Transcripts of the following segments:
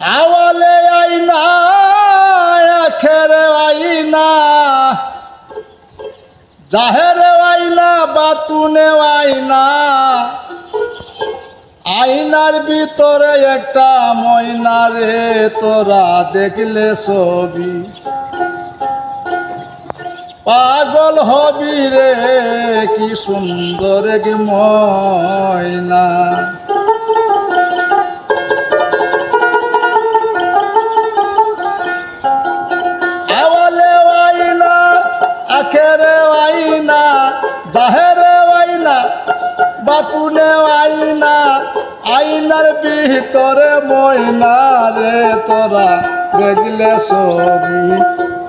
আওয়ালে আইনা আখেরে আইনা জাহেরে আইনা বাতুনে আইনা আইনার ভিতরে একটা ময়না রে, তোরা দেখলে ছবি। পাগল হবি রে, কি সুন্দর ময়না। বাতুনে আইনা আইনার ভিতরে ময়না রে তোরা দেখলে ছবি।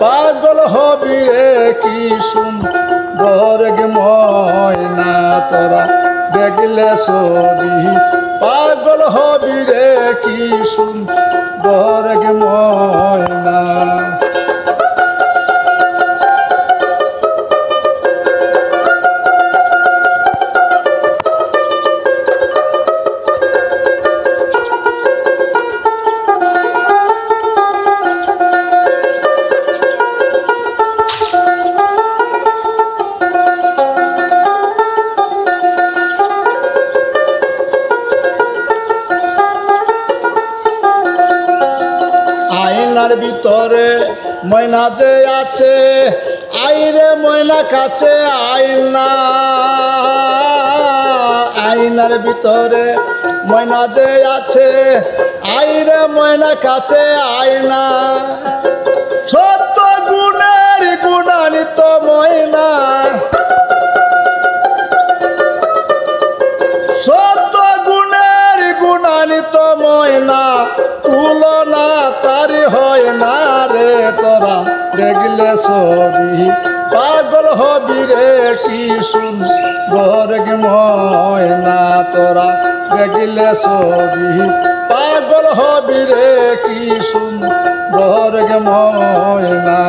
পাগল হবি রে, কি সুন্দর ময়না তোরা দেখলে ছবি। পাগল হবি রে, কি সুন্দর ময়না। আয়নার ভিতরে, ময়না যে আছে, আইরে ময়না কাছে আয়না আইনার ভিতরে ময়না যে আছে, আইরে ময়না কাছে আয়না সত্য গুণের গুণানিত ময়না। দেখলে সবি পাগল হবি রে, কি সুন্দর ময়না তোরা। দেখলে সবি পাগল হবি রে, কি সুন্দর ময়না।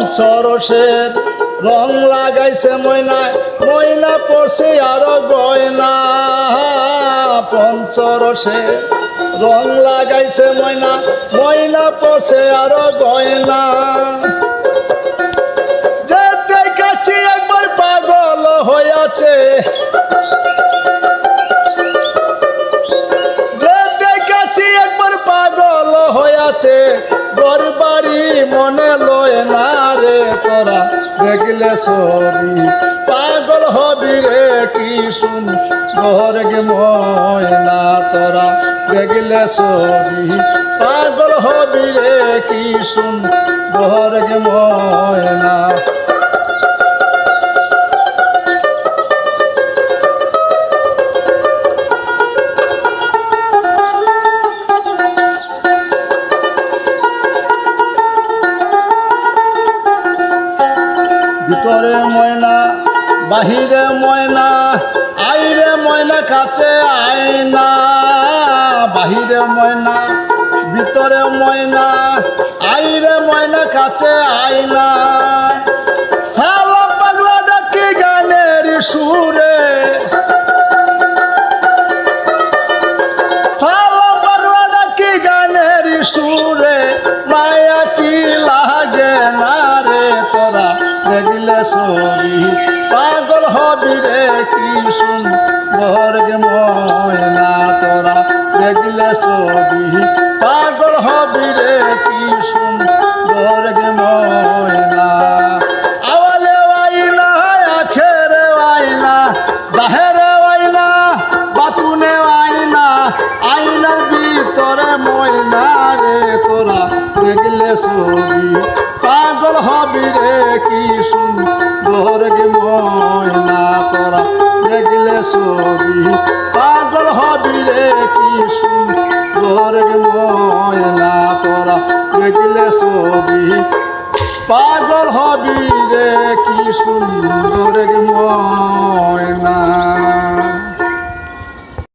পঞ্চরসের রং লাগাইছে ময়নায়। ময়না পড়ছে আরও গয়না। পঞ্চরসে রং লাগাইছে ময়না। ময়না পড়ছে আরও গয়না। যে তোরা দেখলে সরি। পাগল হবি রে কি ঘর গে ময়না তোরা, দেখলে সরি। পাগল হবি রে কি শুন ঘর গে ময়না। ভিতরে ময়না, বাহিরে ময়না, আইরে ময়না, কাছে আয়না। বাহিরে ময়না, ভিতরে ময়না, আইরে ময়না, কাছে আয়না। সালাম পাগলা ডাকি গানের সুরে। সালাম পাগলা ডাকি গানের সুরে। মায়া কি লাগে না? দেখলে ছবি, পাগল হবি রে কি সুন্দর গে ময়না তোরা। দেখলে ছবি, পাগল হবি রে কি সুন্দর গে ময়না। আওয়ালে আইনা আখেরে আইনা জাহেরে আইনা বাতুনে আইনা আইনার ভিতরে ময়না রে তোরা। দেখলে ছবি, পাগল হবি রে সুন্দর গে ময়না তোরা দেখলে ছবি। পাগল হবি রে কি সুন্দর ময়না তোরা দেখলে ছবি। পাগল হবি রে কি সুন্দর ময়না।